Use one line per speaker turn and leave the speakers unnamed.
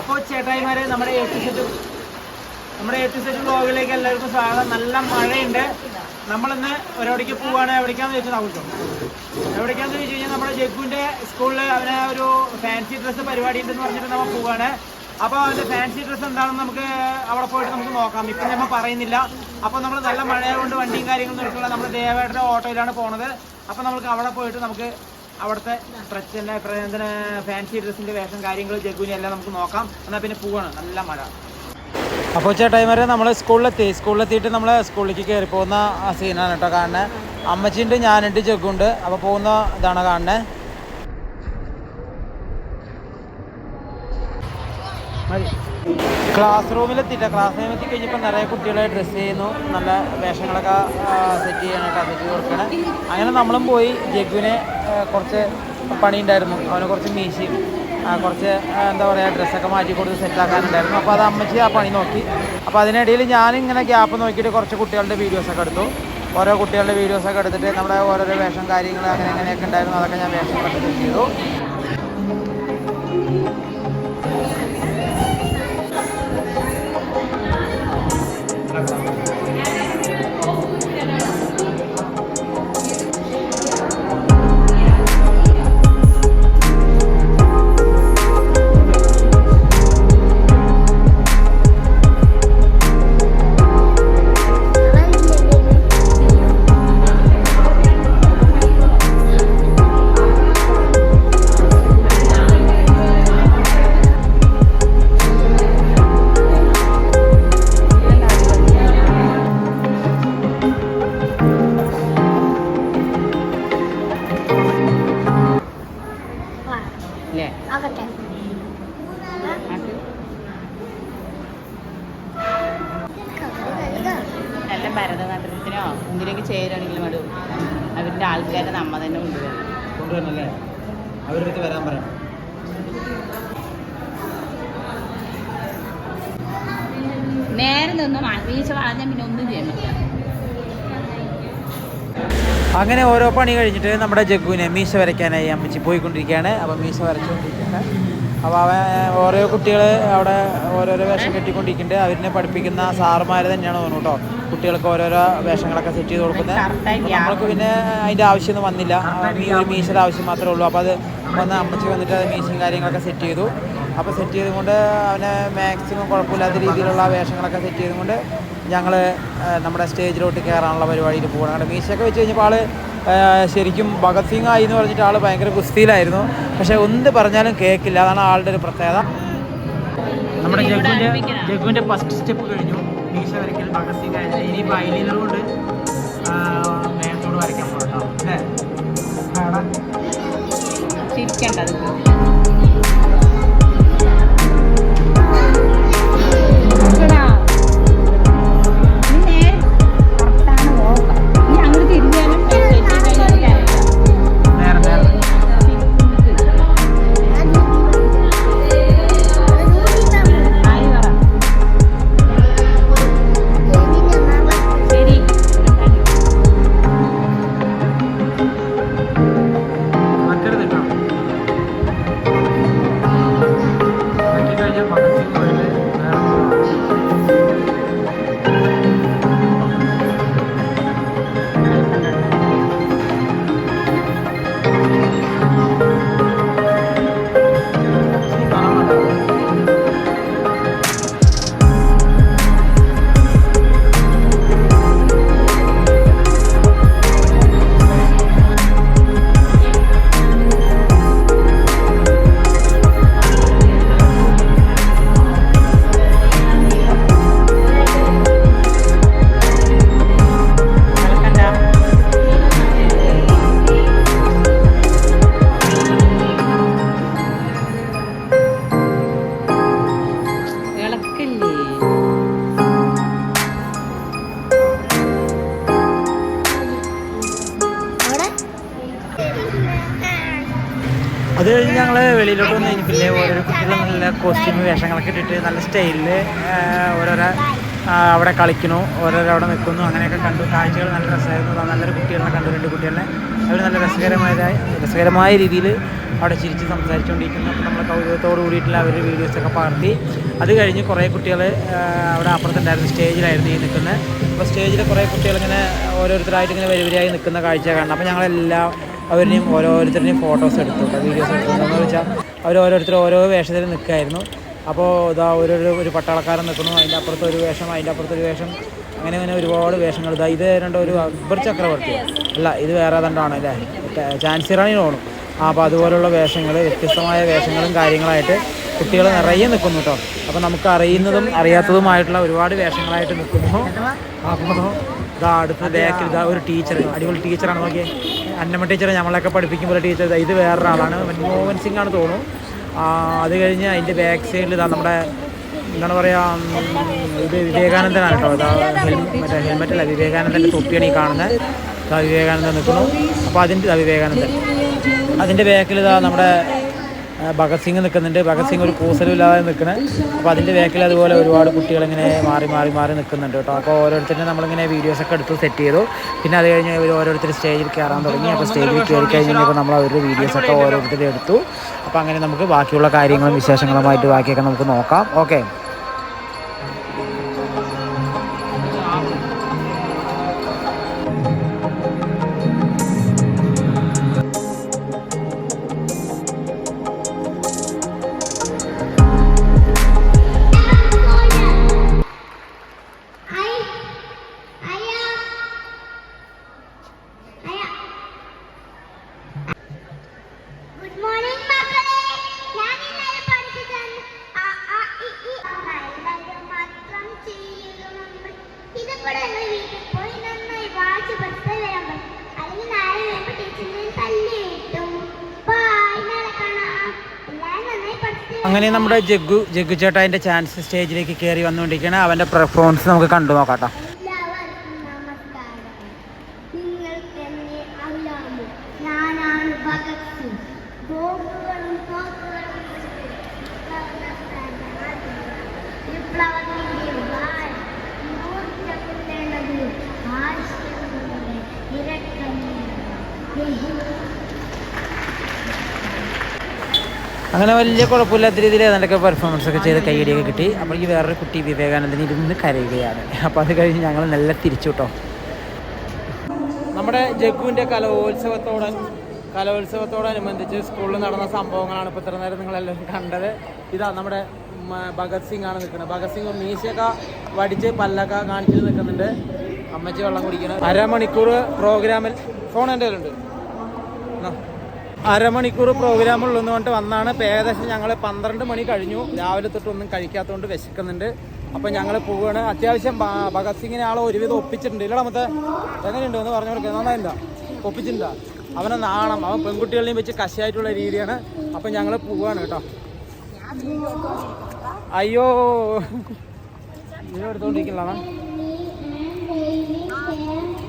അപ്പോൾ ചേട്ടായിമാരെ നമ്മുടെ എട്ട് സെറ്റ് നമ്മുടെ ടി സെറ്റ് ബ്ലോഗിലേക്ക് എല്ലാവർക്കും സ്വാഗതം. നല്ല മഴയുണ്ട്. നമ്മളിന്ന് ഒരവിടേക്ക് പോവാണ്. എവിടേക്കാന്ന് ചോദിച്ചാൽ ആവശ്യം എവിടേക്കാന്ന് ചോദിച്ചു കഴിഞ്ഞാൽ നമ്മുടെ ജഗ്ഗുവിന്റെ സ്കൂളിൽ അവനെ ഒരു ഫാൻസി ഡ്രസ്സ് പരിപാടി ഉണ്ടെന്ന് പറഞ്ഞിട്ട് നമ്മൾ പോവുകയാണ് അപ്പോൾ അവന്റെ ഫാൻസി ഡ്രസ്സ് എന്താണെന്ന് നമുക്ക് അവിടെ പോയിട്ട് നമുക്ക് നോക്കാം. ഇപ്പം നമ്മൾ പറയുന്നില്ല. അപ്പോൾ നമ്മൾ നല്ല മഴയായതുകൊണ്ട് വണ്ടിയും കാര്യങ്ങളും എടുക്കില്ല നമ്മൾ ദേവേട്ടന്റെ ഓട്ടോയിലാണ് പോണത്. അപ്പോൾ നമുക്ക് അവിടെ പോയിട്ട് നമുക്ക് അവിടുത്തെ പ്രച്ചന്റെ പ്രചോദന ഫാൻസി ഡ്രസ്സിന്റെ വേഷം കാര്യങ്ങൾ ജഗുവിനെ എല്ലാം നമുക്ക് നോക്കാം. എന്നാൽ പിന്നെ പോവാണ്. നല്ല മഴ. അപ്പോൾ ചേട്ടായിമാരെ നമ്മൾ സ്കൂളിലെത്തി. സ്കൂളിലെത്തിയിട്ട് നമ്മൾ സ്കൂളിലേക്ക് കയറി പോകുന്ന സീനാണ് കേട്ടോ കാണുന്നത് അമ്മച്ചിണ്ട് ഞാനുണ്ട് ജഗുണ്ട് അപ്പോൾ പോകുന്ന ഇതാണ് കാണുന്നത് ക്ലാസ് റൂമിലെത്തിയിട്ട് ക്ലാസ് റൂമിൽ എത്തി കഴിഞ്ഞപ്പോൾ നിറയെ കുട്ടികളെ ഡ്രസ്സ് ചെയ്യുന്നു. നല്ല വേഷങ്ങളൊക്കെ സെറ്റ് ചെയ്യാനായിട്ട് അതിൽ കൊടുക്കണം. അങ്ങനെ നമ്മളും പോയി ജഗ്ഗുവിനെ ആ, കുറച്ച് പണി ഉണ്ടായിരുന്നു അവന് കുറച്ച് മീശയും കുറച്ച് എന്താ പറയുക ഡ്രസ്സൊക്കെ മാറ്റി കൊടുത്ത് സെറ്റാക്കാനുണ്ടായിരുന്നു അപ്പോൾ അത് അമ്മച്ചി ആ പണി നോക്കി. അപ്പോൾ അതിനിടയിൽ ഞാനിങ്ങനെ ഗ്യാപ്പ് നോക്കിയിട്ട് കുറച്ച് കുട്ടികളുടെ വീഡിയോസൊക്കെ എടുത്തു. ഓരോ കുട്ടികളുടെ വീഡിയോസൊക്കെ എടുത്തിട്ട് നമ്മുടെ ഓരോരോ വേഷം കാര്യങ്ങൾ അങ്ങനെ അങ്ങനെയൊക്കെ ഉണ്ടായിരുന്നു. അതൊക്കെ ഞാൻ വേഷം കണ്ടിട്ട് ചെയ്തു.
ആകട്ടെ.
നല്ല ഭരതനാട്യത്തിനോ എന്തിനൊക്കെ ചേരുകയാണെങ്കിലും അടു അവരുടെ ആൾക്കാരെ നമ്മ തന്നെ കൊണ്ടുവരണം
കൊണ്ടുവരണല്ലേ? അവരുടെ അടുത്ത് വരാൻ പറയാം
നേരെ നിന്നും വീഴ്ച വളഞ്ഞാൽ പിന്നെ ഒന്നും ചെയ്യാൻ പറ്റില്ല.
അങ്ങനെ ഓരോ പണി കഴിഞ്ഞിട്ട് നമ്മുടെ ജഗ്ഗുവിനെ മീശ വരയ്ക്കാനായി അമ്മച്ചി പോയിക്കൊണ്ടിരിക്കുകയാണ്. അപ്പോൾ മീശ വരച്ചുകൊണ്ടിരിക്കുകയാണ്. അപ്പോൾ അവൻ ഓരോ കുട്ടികൾ അവിടെ ഓരോരോ വേഷം കെട്ടിക്കൊണ്ടിരിക്കുന്നുണ്ട്. അവരിനെ പഠിപ്പിക്കുന്ന സാറുമാർ തന്നെയാണ് തോന്നുന്നു കേട്ടോ. കുട്ടികൾക്ക് ഓരോരോ വേഷങ്ങളൊക്കെ സെറ്റ് ചെയ്ത് കൊടുക്കുന്നത്. നമ്മൾക്ക് പിന്നെ അതിന്റെ ആവശ്യമൊന്നും വന്നില്ല. ഒരു മീശയുടെ ആവശ്യം മാത്രമേ ഉള്ളൂ. അപ്പോൾ അത് വന്ന് അമ്മച്ചി വന്നിട്ട് അത് മീശയും കാര്യങ്ങളൊക്കെ സെറ്റ് ചെയ്തു. അപ്പോൾ സെറ്റ് ചെയ്തുകൊണ്ട് അവന് മാക്സിമം കുഴപ്പമില്ലാത്ത രീതിയിലുള്ള വേഷങ്ങളൊക്കെ സെറ്റ് ചെയ്തുകൊണ്ട് ഞങ്ങൾ നമ്മുടെ സ്റ്റേജിലോട്ട് കയറാനുള്ള പരിപാടിയിൽ പോകണം അങ്ങനെ മീശയൊക്കെ വെച്ച് കഴിഞ്ഞപ്പോൾ ആൾ ശരിക്കും ഭഗത് സിംഗ് ആയി എന്ന് പറഞ്ഞിട്ട് ആൾ ഭയങ്കര കുസ്തിയിലായിരുന്നു പക്ഷേ ഒന്ന് പറഞ്ഞാലും കേൾക്കില്ല അതാണ് ആളുടെ ഒരു പ്രത്യേകത. നമ്മുടെ ജഗുവിന്റെ ഫസ്റ്റ് സ്റ്റെപ്പ് കഴിഞ്ഞു. മീശ വരയ്ക്കൽ ഭഗത് സിംഗ് ആയിരുന്നു ഇനി ഐലൈനർ കൊണ്ട് മേത്തോട് വരയ്ക്കാൻ പോകണം അല്ലേ.
ചിരിക്കേണ്ടത്
Thank you. കോസ്റ്റ്യൂം വേഷങ്ങളൊക്കെ ഇട്ടിട്ട് നല്ല സ്റ്റൈലിൽ ഓരോരോ അവിടെ കളിക്കണു ഓരോരോ അവിടെ നിൽക്കുന്നു അങ്ങനെയൊക്കെ കണ്ടു. കാഴ്ചകൾ നല്ല രസമായിരുന്നു. നല്ലൊരു കുട്ടികളെ കണ്ടു രണ്ട് കുട്ടികളെ. അവർ നല്ല രസകരമായ രസകരമായ രീതിയിൽ അവിടെ ചിരിച്ച് സംസാരിച്ചുകൊണ്ടിരിക്കുന്നു അപ്പോൾ നമ്മൾ കൗതുകത്തോട് കൂടിയിട്ടുള്ള അവർ വീഡിയോസൊക്കെ പകർത്തി. അത് കഴിഞ്ഞ് കുറേ കുട്ടികൾ അവിടെ അപ്പുറത്തുണ്ടായിരുന്നു സ്റ്റേജിലായിരുന്നു ഈ നിൽക്കുന്നത് അപ്പോൾ സ്റ്റേജിൽ കുറേ കുട്ടികൾ ഇങ്ങനെ ഓരോരുത്തരായിട്ട് ഇങ്ങനെ വരിവരിയായി നിൽക്കുന്ന കാഴ്ച കാണണം അപ്പോൾ ഞങ്ങളെല്ലാം അവരിനെയും ഓരോരുത്തരുടെയും ഫോട്ടോസ് എടുത്തു. വീഡിയോസ് എടുത്തു. എന്താണെന്ന് വെച്ചാൽ അവർ ഓരോരുത്തർ ഓരോ വേഷത്തിൽ നിൽക്കുമായിരുന്നു അപ്പോൾ ഇതാ ഒരു- ഒരു പട്ടാളക്കാരൻ നിൽക്കുന്നു. അതിന്റെ അപ്പുറത്ത് ഒരു വേഷം അതിന്റെ അപ്പുറത്ത് ഒരു വേഷം. അങ്ങനെ അങ്ങനെ ഒരുപാട് വേഷങ്ങൾ. ഇതാ ഇത് രണ്ടോ ഒരു അക്ബർ ചക്രവർത്തി. അല്ല ഇത് വേറെ ഏതാണ്ടാണ് അല്ലേ? ചാൻസി റാണി തോന്നും ആ അപ്പോൾ അതുപോലുള്ള വേഷങ്ങൾ വ്യത്യസ്തമായ വേഷങ്ങളും കാര്യങ്ങളായിട്ട് കുട്ടികൾ നിറയെ നിൽക്കുന്നു കേട്ടോ അപ്പോൾ നമുക്ക് അറിയുന്നതും അറിയാത്തതുമായിട്ടുള്ള ഒരുപാട് വേഷങ്ങളായിട്ട് നിൽക്കുന്നു. അപ്പോൾ ഇതാ അടുത്ത ബാക്കിൽ ഇതാ ഒരു ടീച്ചർ അടിപൊളി ടീച്ചറാണ് നോക്കിയേ. അന്നമ്മ ടീച്ചർ ഞമ്മളൊക്കെ പഠിപ്പിക്കുമ്പോൾ ടീച്ചർ ഇതാ ഇത് വേറൊരാളാണ്. മൻമോഹൻ സിംഗ് ആണ് തോന്നുന്നു. ആ, അത് കഴിഞ്ഞ് അതിന്റെ ബാക്ക് സൈഡിൽ ഇതാ നമ്മുടെ എന്താണ് പറയുക ഇത് വിവേകാനന്ദനാണ് കേട്ടോ. ഇതാ മറ്റേ ഹെൽമെറ്റ് അല്ല വിവേകാനന്ദന്റെ തൊപ്പിയാണ് ഈ കാണുന്നത് ഇതാ വിവേകാനന്ദൻ നിൽക്കുന്നു അപ്പോൾ അതിന്റെ ഇതാ വിവേകാനന്ദൻ. അതിന്റെ ബാക്കിൽ ഇതാ നമ്മുടെ ഭഗത് സിംഗ് നിൽക്കുന്നുണ്ട്. ഭഗത് സിംഗ് ഒരു കൂസലും ഇല്ലാതെ നിൽക്കുന്നത് അപ്പോൾ അതിന്റെ ബാക്കിൽ അതുപോലെ ഒരുപാട് കുട്ടികൾ ഇങ്ങനെ മാറി മാറി മാറി നിൽക്കുന്നുണ്ട് കേട്ടോ. അപ്പോൾ ഓരോരുത്തരും നമ്മളിങ്ങനെ വീഡിയോസൊക്കെ എടുത്ത് സെറ്റ് ചെയ്തു. പിന്നെ അത് കഴിഞ്ഞ് അവർ ഓരോരുത്തർ സ്റ്റേജിൽ കയറാൻ തുടങ്ങി. അപ്പോൾ സ്റ്റേജിൽ കയറി കഴിഞ്ഞപ്പോൾ നമ്മൾ അവരുടെ വീഡിയോസൊക്കെ ഓരോരുത്തരും എടുത്തു. അപ്പോൾ അങ്ങനെ നമുക്ക് ബാക്കിയുള്ള കാര്യങ്ങളും വിശേഷങ്ങളുമായിട്ട് ബാക്കിയൊക്കെ നമുക്ക് നോക്കാം. ഓക്കെ അങ്ങനെ നമ്മുടെ ജഗ്ഗു ജഗ്ഗു ചേട്ടാന്റെ ചാൻസ് സ്റ്റേജിലേക്ക് കയറി വന്നുകൊണ്ടിരിക്കുകയാണ്. അവന്റെ പെർഫോമൻസ് നമുക്ക് കണ്ടു നോക്കാട്ടോ. കേട്ടോ അങ്ങനെ വലിയ കുഴപ്പമില്ലാത്ത രീതിയിൽ ഏതാണ്ടൊക്കെ പെർഫോമൻസ് ഒക്കെ ചെയ്ത് കൈയടിയൊക്കെ കിട്ടി. അപ്പോൾ എനിക്ക് വേറൊരു കുട്ടി വിവേകാനന്ദൻ ഇരുന്ന് കരയുകയാണ്. അപ്പോൾ അത് കഴിഞ്ഞ് ഞങ്ങൾ നല്ല തിരിച്ചു കേട്ടോ നമ്മുടെ ജഗുവിന്റെ കലോത്സവത്തോട് കലോത്സവത്തോടനുബന്ധിച്ച് സ്കൂളിൽ നടന്ന സംഭവങ്ങളാണ് ഇപ്പോൾ ഇത്ര നേരം നിങ്ങളെല്ലാവരും കണ്ടത്. ഇതാ നമ്മുടെ ഭഗത് സിംഗ് ആണ് നിൽക്കുന്നത്. ഭഗത് സിംഗ് മീശയൊക്കെ വടിച്ച് പല്ലൊക്കെ കാണിച്ചിട്ട് നിൽക്കുന്നുണ്ട്. അമ്മച്ചി വെള്ളം കുടിക്കണം. അരമണിക്കൂർ പ്രോഗ്രാമിൽ ഫോൺ എന്റെ കയ്യിലുണ്ട്. അരമണിക്കൂർ പ്രോഗ്രാം ഉള്ളതുകൊണ്ട് വന്നാണ്. ഇപ്പം ഏകദേശം ഞങ്ങൾ പന്ത്രണ്ട് മണി കഴിഞ്ഞു. രാവിലെ തൊട്ടൊന്നും കഴിക്കാത്തതുകൊണ്ട് വിശക്കുന്നുണ്ട്. അപ്പം ഞങ്ങൾ പോവുകയാണ് അത്യാവശ്യം ഭഗത് സിംഗിനെ ആളെ ഒരുവിധം ഒപ്പിച്ചിട്ടുണ്ട്. ഇല്ലടാ മത്തെ എങ്ങനെയുണ്ട് എന്ന് പറഞ്ഞു കൊടുക്കുക നന്നായില്ല ഒപ്പിച്ചിട്ടുണ്ടോ അവനെ നാണം. അവൻ പെൺകുട്ടികളെയും വെച്ച് കശയായിട്ടുള്ള രീതിയാണ്. അപ്പം ഞങ്ങൾ പോവുകയാണ് കേട്ടോ. അയ്യോ. വീഡിയോ എടുത്തോണ്ടിരിക്കുന്നതാണ്
നീ